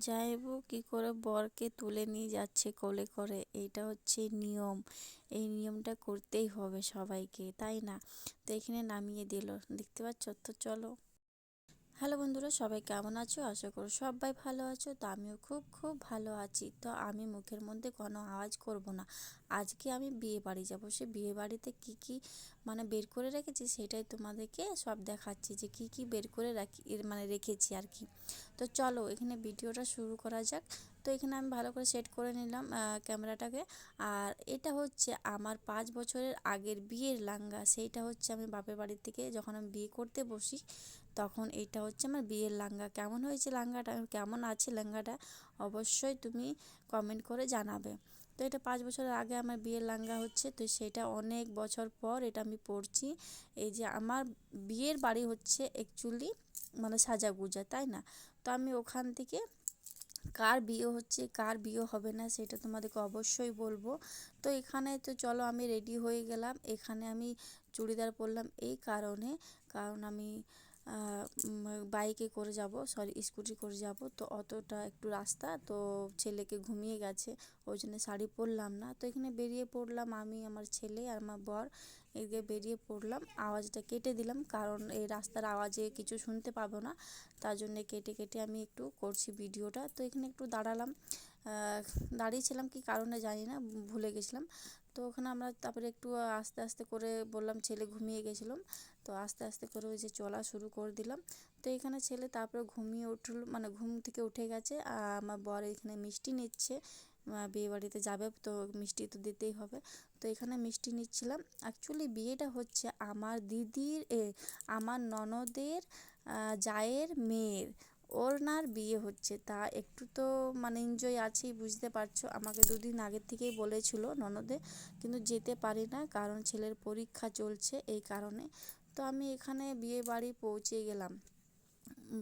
জামাইবাবু কী করে বরকে তুলে নিয়ে যাচ্ছে কোলে করে? এইটা হচ্ছে নিয়ম। এই নিয়মটা করতেই হবে সবাইকে, তাই না? তো এখানে নামিয়ে দিল। দেখতে পাচ্ছ? তো চলো। হ্যালো বন্ধুরা, সবাই কেমন আছো? আশা করি সবাই ভালো আছো। তো আমিও খুব খুব ভালো আছি। তো আমি মুখের মধ্যে কোনো আওয়াজ করব না। আজকে আমি বিয়ে বাড়ি যাব। সে বিয়ে বাড়িতে কী কী মানে বের করে রেখেছি সেটাই তোমাদেরকে সব দেখাচ্ছি যে কি কি বের করে রাখি মানে রেখেছি আর কি। তো চলো এখানে ভিডিওটা শুরু করা যাক। তো এখানে আমি ভালো করে সেট করে নিলাম ক্যামেরাটাকে। আর এটা হচ্ছে আমার পাঁচ বছরের আগের বিয়ের লাঙ্গা। সেইটা হচ্ছে আমি বাপের বাড়ির থেকে যখন আমি বিয়ে করতে বসি, তখন এটা হচ্ছে আমার বিয়ের লাঙ্গা। কেমন হয়েছে লাঙ্গাটা? কেমন আছে লেহেঙ্গাটা অবশ্যই তুমি কমেন্ট করে জানাবে। তো এটা পাঁচ বছরের আগে আমার বিয়ের লাঙ্গা হচ্ছে, তো সেটা অনেক বছর পর এটা আমি পরছি। এই যে আমার বিয়ের বাড়ি হচ্ছে অ্যাকচুয়ালি মানে সাজাগুজা, তাই না? তো আমি ওখান থেকে কার বিয়ে হচ্ছে, কার বিয়ে হবে না সেটা তোমাদেরকে অবশ্যই বলব। তো এখানে তো চলো আমি রেডি হয়ে গেলাম। এখানে আমি চুড়িদার পরলাম এই কারণে। কারণ আমি বাইকে করে যাব সরি স্কুটি করে যাব। তো অতটা একটু রাস্তা, তো ছেলেকে ঘুমিয়ে গেছে, ওই জন্য শাড়ি পরলাম না। তো এখানে বেরিয়ে পড়লাম আমি, আমার ছেলে আর আমার বর। এদিকে বেরিয়ে পড়লাম, আওয়াজটা কেটে দিলাম, কারণ এই রাস্তার আওয়াজে কিছু শুনতে পাবো না। তার জন্যে কেটে কেটে আমি একটু করছি ভিডিওটা। তো এখানে একটু দাঁড়ালাম দাঁড়িয়েছিলাম কি কারণে জানি না, ভুলে গেছিলাম। তো ওখানে আমরা তারপরে একটু আস্তে আস্তে করে বললাম, ছেলে ঘুমিয়ে গেছিলাম তো আস্তে আস্তে করে ওই যে চলা শুরু করে দিলাম। তো এখানে ছেলে তারপরে ঘুমিয়ে উঠল মানে ঘুম থেকে উঠে গেছে। আর আমার বর এখানে মিষ্টি নিচ্ছে বিয়ে বাড়িতে যাবে তো মিষ্টি তো দিতেই হবে। তো এখানে মিষ্টি নিচ্ছিলাম। অ্যাকচুয়ালি বিয়েটা হচ্ছে আমার দিদির, এ, আমার ননদের জায়ের মেয়ের। ওনার বিয়ে হচ্ছে। তা একটু তো মানে এনজয় আছেই, বুঝতে পারছ। আমাকে দুদিন আগের থেকেই বলেছিল ননদে, কিন্তু যেতে পারি না, কারণ ছেলের পরীক্ষা চলছে এই কারণে। তো আমি এখানে বিয়ে বাড়ি পৌঁছে গেলাম।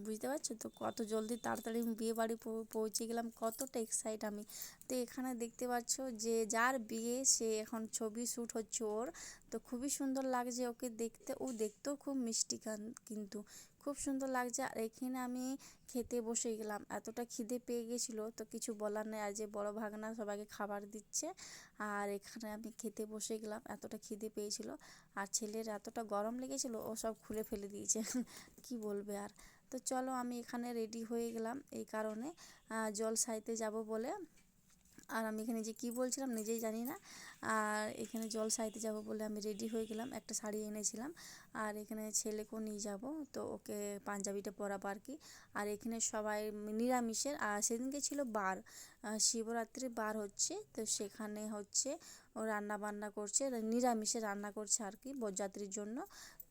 বুঝতে পারছ? তো কত জলদি তাড়াতাড়ি বিয়ে বাড়ি পৌঁছে গেলাম, কতটা এক্সাইট আমি। তো এখানে দেখতে পাচ্ছ যে যার বিয়ে সে এখন ছবি শ্যুট হচ্ছে ওর। তো খুবই সুন্দর লাগছে ওকে দেখতে। ও দেখতেও খুব মিষ্টি কিন্তু খুব সুন্দর লাগছে। আর এখানে আমি খেতে বসে গেলাম। এতটা খিদে পেয়ে গেছিল, তো কিছু বলার নেই। আর যে বড় ভাগনা সবাইকে খাবার দিচ্ছে, আর এখানে আমি খেতে বসে গেলাম। এতটা খিদে পেয়েছিল। আর ছেলের এতটা গরম লেগেছিলো, ও সব খুলে ফেলে দিয়েছে। কি বলবে আর। তো চলো আমি এখানে রেডি হয়ে গেলাম এই কারণে। জল সাইতে যাব বলে। আর আমি এখানে যে কি বলছিলাম নিজেই জানি না। আর এখানে জল সাইতে যাব বলে আমি রেডি হয়ে গেলাম, একটা শাড়ি এনেছিলাম। আর এখানে ছেলেকেও নিয়ে যাব, তো ওকে পাঞ্জাবিটা পরাবো আর কি। আর এখানে সবাই নিরামিষের, আর সেদিনকে ছিল বার শিবরাত্রি বার হচ্ছে, তো সেখানে হচ্ছে ও রান্না বান্না করছে, নিরামিষে রান্না করছে আর কি বরযাত্রীর জন্য।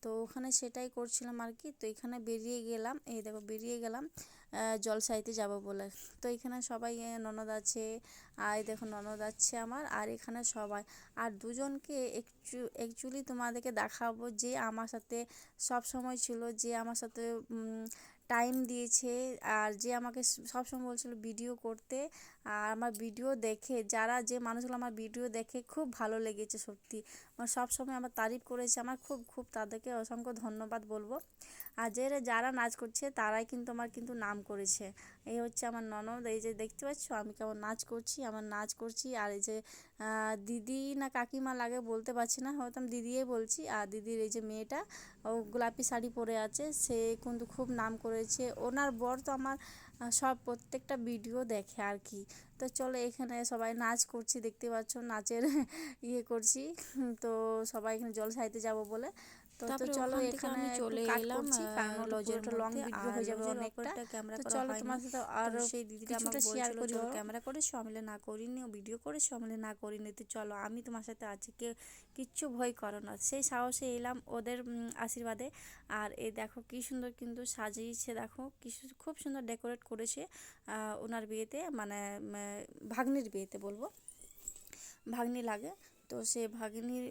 তো ওখানে সেটাই করছিলাম আর কি তো এখানে বেরিয়ে গেলাম, এই দেখো বেরিয়ে গেলাম জলসাইতে যাব বলে। তো এখানে সবাই ননদ আছে, আর দেখো ননদ আছে আমার, আর এখানে সবাই। আর দুজনকে একচু অ্যাকচুয়ালি তোমাদেরকে দেখাবো যে আমার সাথে সব সময় ছিল, যে আমার সাথে টাইম দিয়েছে আর যে আমাকে সবসময় বলছিল ভিডিও করতে আর আমার ভিডিও দেখে, যারা যে মানুষগুলো আমার ভিডিও দেখে খুব ভালো লেগেছে সত্যি। সবসময় আমার তারিফ করেছে, আমার খুব খুব তাদেরকে অসংখ্য ধন্যবাদ বলব। আর যে যারা নাচ করছে তারাই কিন্তু আমার কিন্তু নাম করেছে। এই হচ্ছে আমার ননদ, এই যে দেখতে পাচ্ছ? আমি কেমন নাচ করছি, আমার নাচ করছি। আর এই যে দিদি না কাকিমা লাগে বলতে পারছি না, হয়তো আমি দিদিই বলছি। আর দিদির এই যে মেয়েটা, ও গোলাপি শাড়ি পরে আছে, সে কিন্তু খুব নাম করেছে। ওনার বর তো আমার সব প্রত্যেকটা ভিডিও দেখে আর কি। তো চলো এখানে সবাই নাচ করছি, দেখতে পাচ্ছ? নাচের ইয়ে করছি। তো সবাই এখানে জল সাইতে যাব বলে। তো তো চলো এখানে আমি চলে এলাম কারণ লজেরটা লং ভিডিও হয়ে যাবে অনেকটা ক্যামেরা করা চলো তোমার সাথে আর সেই দিদিটা আমাকে শেয়ার করি ক্যামেরা করে সমিলে না করিনি। ভিডিও করে সমিলে না করিনি। তো চলো আমি তোমার সাথে আছি কে কিচ্ছু ভয় করো না। সেই সাহসে এলাম ওদের আশীর্বাদে। আর এই দেখো কি সুন্দর কিন্তু সাজিয়েছে দেখো কি খুব সুন্দর ডেকোরেট করেছে ওনার বিয়েতে মানে ভাগ্নির বিয়েতে বলব। ভাগ্নি লাগে তো সে ভাগ্নির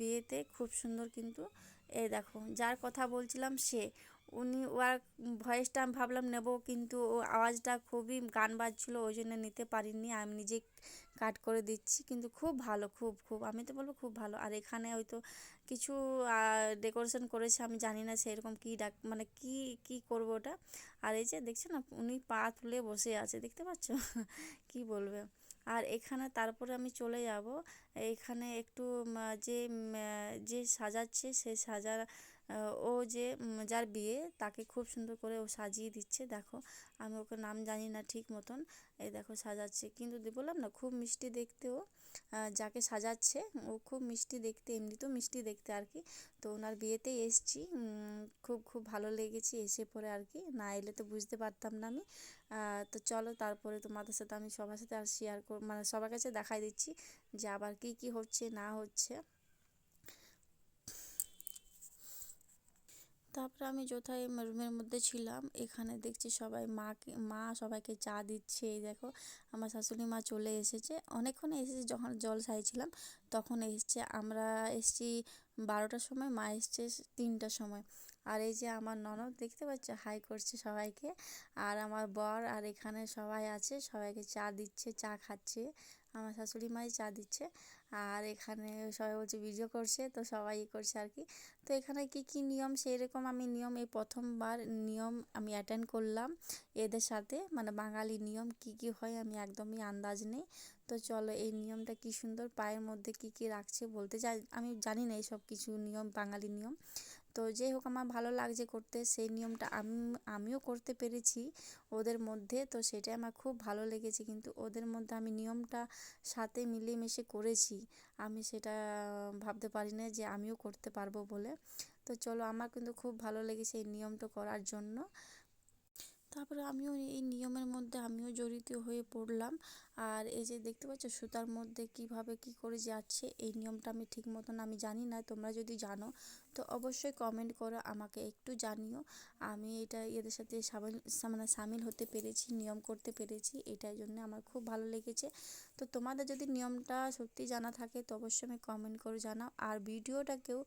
বিয়েতে খুব সুন্দর কিন্তু এই দেখো, যার কথা বলছিলাম সে। উনি ওর ভয়েসটা আমি ভাবলাম নেব, কিন্তু ও আওয়াজটা খুবই গান বাজছিলো, ওই জন্য নিতে পারিনি। আমি নিজে কাট করে দিচ্ছি, কিন্তু খুব ভালো, খুব খুব, আমি তো বলব খুব ভালো। আর এখানে হয়তো কিছু ডেকোরেশন করেছে, আমি জানি না সেরকম কী ডাক মানে কী কী করব ওটা। আর এই যে দেখছ না, উনি পা তুলে বসে আছে, দেখতে পাচ্ছ? কি বলবে? আর এখানে তারপরে আমি চলে যাব। এইখানে একটু যে যে সাজাচ্ছে সে সাজার ও যে যার বিয়ে, তাকে খুব সুন্দর করে ও সাজিয়ে দিচ্ছে, দেখো। আমি ওকে নাম জানি না ঠিক মতন। এই দেখো, সাজাচ্ছে। কিন্তু বললাম না, খুব মিষ্টি দেখতে ও। যাকে সাজাচ্ছে, ও খুব মিষ্টি দেখতে, এমনিতেও মিষ্টি দেখতে আর কি। তো ওনার বিয়েতেই এসছি খুব খুব ভালো লেগেছে, এসে পরে আর কি। না এলে তো বুঝতে পারতাম না আমি। তো চলো, তারপরে তোমাদের সাথে আমি সবার সাথে আর শেয়ার কর মানে সবার কাছে দেখাই দিচ্ছি যে আবার কী কী হচ্ছে, না হচ্ছে। তারপরে আমি যথাই রুমের মধ্যে ছিলাম। এখানে দেখছি সবাই মাকে, মা সবাইকে চা দিচ্ছে, এই দেখো, আমার শাশুড়ি মা চলে এসেছে। অনেকক্ষণে এসেছে যখন জল সাইছিলাম তখন এসছে, আমরা এসছি বারোটার সময়, মা এসছে তিনটার সময়। আর এই যে আমার ননদ, দেখতে পাচ্ছ? হাই করছে সবাইকে। আর আমার বর, আর এখানে সবাই আছে, সবাইকে চা দিচ্ছে, চা খাচ্ছে। আমার শাশুড়ি মাই চা দিচ্ছে। আর এখানে সবাই বলছে ভিডিও করছে, তো সবাই ই করছে আর কি। তো এখানে কি কি নিয়ম? সেই রকম আমি নিয়ম, এই প্রথমবার নিয়ম আমি অ্যাটেন্ড করলাম এদের সাথে। মানে বাঙালি নিয়ম কি কি হয় আমি একদমই আন্দাজ নেই। তো চলো এই নিয়মটা কি সুন্দর, পায়ের মধ্যে কি কি রাখছে বলতে চাই। আমি জানি না এই সব কিছু নিয়ম, বাঙালি নিয়ম। তো যাই হোক, আমার ভালো লাগছে করতে। সেই নিয়মটা আমি, আমিও করতে পেরেছি ওদের মধ্যে। তো সেটাই আমার খুব ভালো লেগেছে। কিন্তু ওদের মধ্যে আমি নিয়মটা সাথে মিলেমিশে করেছি। আমি সেটা ভাবতে পারি না যে আমিও করতে পারব বলে। তো চলো, আমার কিন্তু খুব ভালো লেগেছে এই নিয়মটা করার জন্য। তারপরে আমিও এই নিয়মের মধ্যে আমিও জড়িত হয়ে পড়লাম। আর এই যে দেখতে পাচ্ছ, সুতার মধ্যে কীভাবে কি করে যাচ্ছে, এই নিয়মটা আমি ঠিক মতন আমি জানি না। তোমরা যদি জানো তো অবশ্যই কমেন্ট করো, আমাকে একটু জানিও। আমি এটা এদের সাথে মানে সামিল হতে পেরেছি, নিয়ম করতে পেরেছি এটার জন্য আমার খুব ভালো লেগেছে। তো তোমাদের যদি নিয়মটা সত্যি জানা থাকে, তো অবশ্যই আমি কমেন্ট করে জানাও। আর ভিডিওটা কেউ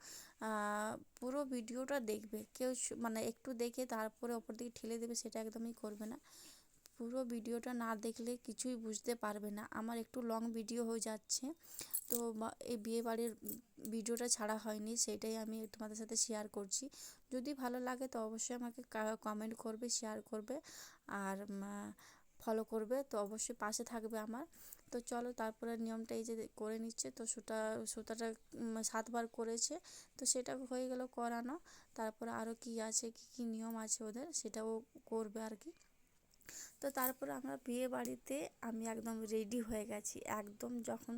পুরো ভিডিওটা দেখবে, কেউ মানে একটু দেখে তারপরে অপর দিকে ঠেলে দেবে, সেটা একদমই করবে না। পুরো ভিডিওটা না দেখলে কিছুই বুঝতে পারবে না। আমার একটু লং ভিডিও হয়ে যাচ্ছে। তো এই বিয়েবাড়ির ভিডিওটা ছাড়া হয়নি, সেটাই আমি তোমাদের সাথে শেয়ার করছি। যদি ভালো লাগে তো অবশ্যই আমাকে কমেন্ট করবে শেয়ার করবে আর ফলো করবে। তো অবশ্যই পাশে থাকবে আমার। তো চলো তারপরে নিয়মটা এই যে করে নিচ্ছে। তো সুতা, সুতাটা সাতবার করেছে। তো সেটা হয়ে গেল করানো। তারপরে আরও কি আছে, কি কি নিয়ম আছে ওদের, সেটাও করবে আর কি। তো তারপরে আমরা বিয়ে বাড়িতে আমি একদম রেডি হয়ে গেছি। একদম যখন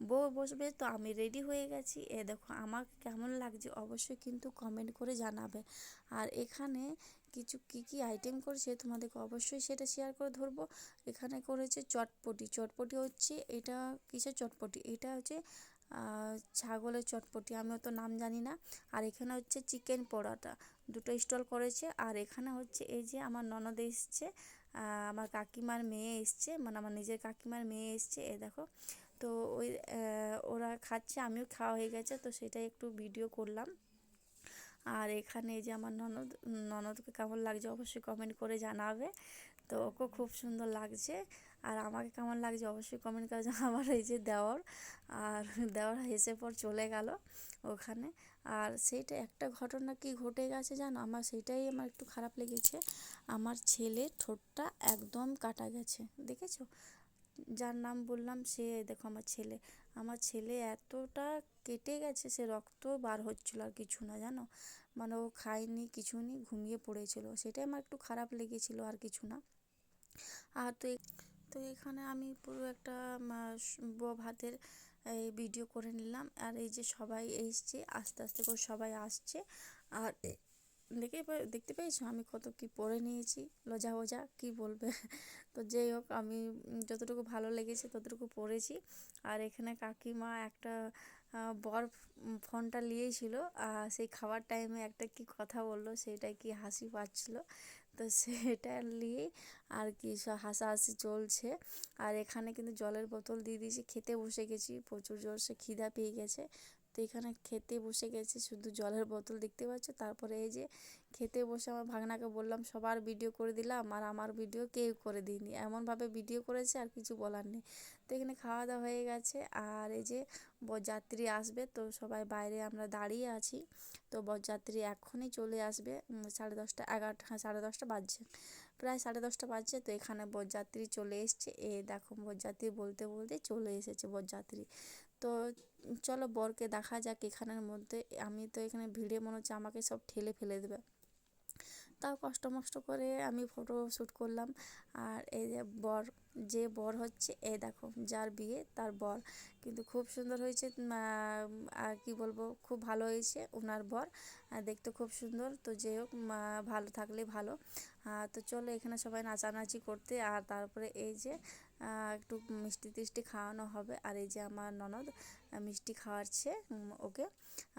বউ বসবে তো আমি রেডি হয়ে গেছি। এ দেখো আমার কেমন লাগছে অবশ্যই কিন্তু কমেন্ট করে জানাবে। আর এখানে কিছু কি কি আইটেম করেছে তোমাদেরকে অবশ্যই সেটা শেয়ার করে ধরবো। এখানে করেছে চটপটি। চটপটি হচ্ছে এটা কিসের চটপটি? এটা হচ্ছে ছাগলের চটপটি। আমি অত নাম জানি না। আর এখানে হচ্ছে চিকেন পরোটা। দুটো স্টল করেছে। আর এখানে হচ্ছে এই যে আমার ননদ এসছে। আমার কাকিমার মেয়ে এসছে মানে আমার নিজের কাকিমার মেয়ে এসছে, এ দেখো। তো ওই ওরা খাচ্ছে, আমিও খাওয়া হয়ে গেছে, তো সেটাই একটু ভিডিও করলাম। আর এখানে যে আমার ননদ, ননদকে কেমন লাগছে অবশ্যই কমেন্ট করে জানাবে। তো ওকেও খুব সুন্দর লাগছে, আর আমাকে কেমন লাগছে অবশ্যই কমেন্ট করে আমার এই যে দেওর, আর দেওর হেসে পর চলে গেল ওখানে। আর সেইটা একটা ঘটনা কি ঘটে গেছে জানো? আমার সেটাই আমার একটু খারাপ লেগেছে। আমার ছেলে ঠোঁটটা একদম কাটা গেছে, দেখেছ? যার নাম বললাম সে, দেখো আমার ছেলে। আমার ছেলে এতটা কেটে গেছে, সে রক্ত বার হচ্ছিল আর কিছু না, জানো? মানে ও খায়নি, কিছু নি ঘুমিয়ে পড়েছিল। সেটাই আমার একটু খারাপ লেগেছিল আর কিছু না। আর তো তো এখানে আমি পুরো একটা ভাতের এই ভিডিও করে নিলাম। আর এই যে সবাই এসছে, আস্তে আস্তে করে সবাই আসছে। আর দেখে দেখতে পেয়েছ? আমি কত কি পরে নিয়েছি? লজা ওজা কি বলবে? তো যাই হোক, আমি যতটুকু ভালো লেগেছে ততটুকু পরেছি। আর এখানে কাকিমা একটা বর ফোনটা নিয়েছিল। আর সেই খাওয়ার টাইমে একটা কি কথা বলল সেটাই কি হাসি পাচ্ছিল। তো সেটা নিয়েই আর কি সব হাসাহাসি চলছে। আর এখানে কিন্তু জলের বোতল দিয়ে দিয়েছি, খেতে বসে গেছি, প্রচুর জোরসে খিদা পেয়ে গেছে। তো এখানে খেতে বসে গেছে, শুধু জলের বোতল দেখতে পাচ্ছ। তারপরে এই যে খেতে বসে আমার ভাগনাকে বললাম, সবার ভিডিও করে দিলাম আর আমার ভিডিও কেউ করে দিইনি। এমনভাবে ভিডিও করেছে আর কিছু বলার নেই। তো এখানে খাওয়া দাওয়া হয়ে গেছে আর এই যে বরযাত্রী আসবে, তো সবাই বাইরে আমরা দাঁড়িয়ে আছি। তো বরযাত্রী এখনই চলে আসবে সাড়ে দশটা এগারোটা হ্যাঁ সাড়ে দশটা বাজছে। প্রায় সাড়ে দশটা বাজছে, তো এখানে বরযাত্রী চলে এসছে। এ দেখো, বরযাত্রী বলতে বলতে চলে এসেছে বরযাত্রী। তো চলো বরকে দেখা যাক এখানের মধ্যে। আমি তো এখানে ভিড়ে মনে হচ্ছে আমাকে সব ঠেলে ফেলে দেবে। তাও কষ্ট মষ্ট করে আমি ফটো শ্যুট করলাম। আর এই যে বর যে বর হচ্ছে এ দেখো, যার বিয়ে, তার বর। কিন্তু খুব সুন্দর হয়েছে আর কি বলব, খুব ভালো হয়েছে ওনার বর। দেখতে খুব সুন্দর। তো যে হোক ভালো থাকলে ভালো। তো চলো এখানে সবাই নাচানাচি করতে। আর তারপরে এই যে একটু মিষ্টি টিষ্টি খাওয়ানো হবে। আর এই যে আমার ননদ মিষ্টি খাওয়াচ্ছে ওকে।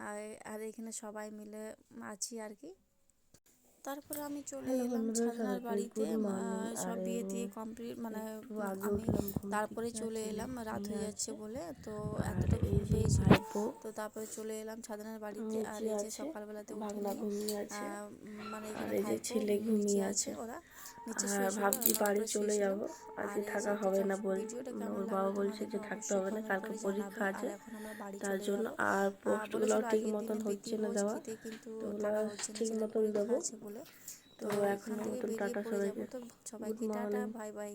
আর আর এখানে সবাই মিলে আছি আর কি। তারপরে আমি চলে এলাম ছাদনার বাড়িতে। সব বিয়ে দিয়ে কমপ্লিট মানে আমি তারপরে চলে এলাম রাত হয়ে যাচ্ছে বলে। তো এতটা ঘুম পেয়েছিল তো তারপরে চলে এলাম ছাদনার বাড়িতে। আর এই যে সকালবেলাতে উঠে মানে এখানে ছেলে ঘুমিয়ে আছে আছে। ওরা। ভাবছি বাড়ি চলে। যাব। আজকে থাকা হবে না বল ওর বাবা বলছে যে থাকতে হবে না কালকে পরীক্ষা আছে। তার জন্য আর পোস্টগুলো ঠিক মতন হচ্ছে না দেওয়া কিন্তু তো ঠিক মতন দেবো তো এখন নতুন মতন টাটা সবাইকে। গুড সবাইকে টাটা morning. Bye bye.